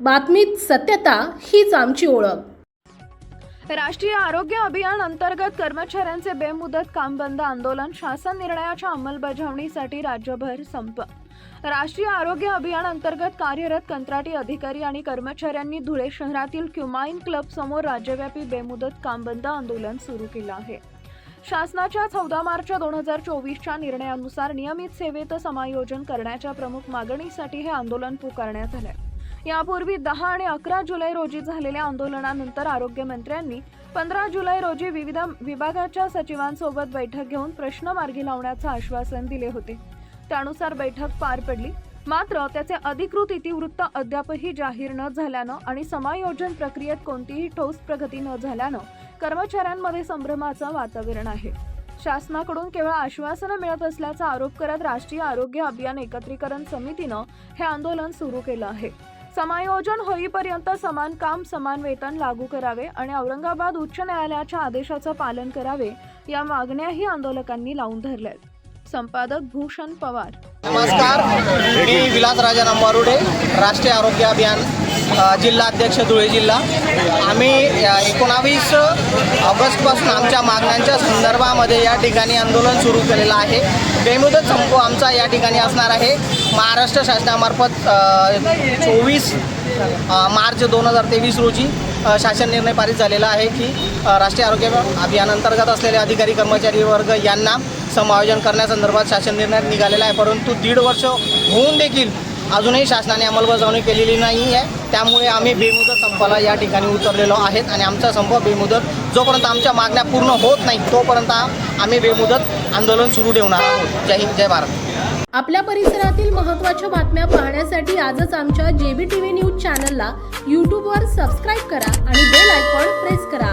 बातमीत सत्यता हीच आमची ओळख. राष्ट्रीय आरोग्य अभियान अंतर्गत कर्मचाऱ्यांचे बेमुदत काम बंद आंदोलन शासन निर्णयाच्या अंमलबजावणीसाठी राज्यभर संप. राष्ट्रीय आरोग्य अभियान अंतर्गत कार्यरत कंत्राटी अधिकारी आणि कर्मचाऱ्यांनी धुळे शहरातील क्युमाइन क्लब समोर राज्यव्यापी बेमुदत काम बंद आंदोलन सुरू केलं आहे. शासनाच्या चौदा मार्च दोन हजार चोवीसच्या निर्णयानुसार नियमित सेवेत समायोजन करण्याच्या प्रमुख मागणीसाठी हे आंदोलन पुकारण्यात आलंय. यापूर्वी दहा आणि अकरा जुलै रोजी झालेल्या आंदोलनानंतर आरोग्यमंत्र्यांनी पंधरा जुलै रोजी विविध विभागाच्या सचिवांसोबत बैठक घेऊन प्रश्न मार्गी लावण्याचं आश्वासन दिले होते. त्यानुसार बैठक पार पडली. मात्र त्याचे अधिकृत इतिवृत्त अद्यापही जाहीर न झाल्यानं आणि समायोजन प्रक्रियेत कोणतीही ठोस प्रगती न झाल्यानं कर्मचाऱ्यांमध्ये संभ्रमाचं वातावरण आहे. शासनाकडून केवळ आश्वासनं मिळत असल्याचा आरोप करत राष्ट्रीय आरोग्य अभियान एकत्रीकरण समितीनं हे आंदोलन सुरू केलं आहे. समायोजन होईपर्यंत समान काम समान वेतन लागू करावे आणि औरंगाबाद उच्च न्यायालयाच्या आदेशाचं पालन करावे या मागण्याही आंदोलकांनी लावून धरल्या आहेत. संपादक भूषण पवार. नमस्कार मी विलास राजा नंबारुडे राष्ट्रीय आरोग्य अभियान जिल्हा अध्यक्ष धुळे जिल्हा. आम्ही एकोणावीस ऑगस्टपासून आमच्या मागण्यांच्या संदर्भामध्ये या ठिकाणी आंदोलन सुरू केलेलं आहे. बेमुदत संप आमचा या ठिकाणी असणार आहे. महाराष्ट्र शासनामार्फत चोवीस मार्च दोन हजार तेवीस रोजी शासन निर्णय पारित झालेला आहे की राष्ट्रीय आरोग्य अभियानांतर्गत असलेले अधिकारी कर्मचारी वर्ग यांना समायोजन करण्यासंदर्भात शासन निर्णय निघालेला आहे. परंतु दीड वर्ष होऊन देखील अजूनही शासनाने अंमलबजावणी केलेली नाही आहे. त्यामुळे आम्ही बेमुदत संपाला या ठिकाणी उतरलेलो आहेत आणि आमचा संप बेमुदत जोपर्यंत आमच्या मागण्या पूर्ण होत नाही तोपर्यंत आम्ही बेमुदत आंदोलन सुरू ठेवणार आहोत. जय हिंद जय भारत. आपल्या परिसरातील महत्त्वाच्या बातम्या पाहण्यासाठी आजच आमच्या जेबी टी व्ही न्यूज चॅनलला यूट्यूबवर सबस्क्राईब करा आणि बेल आयकॉन प्रेस करा.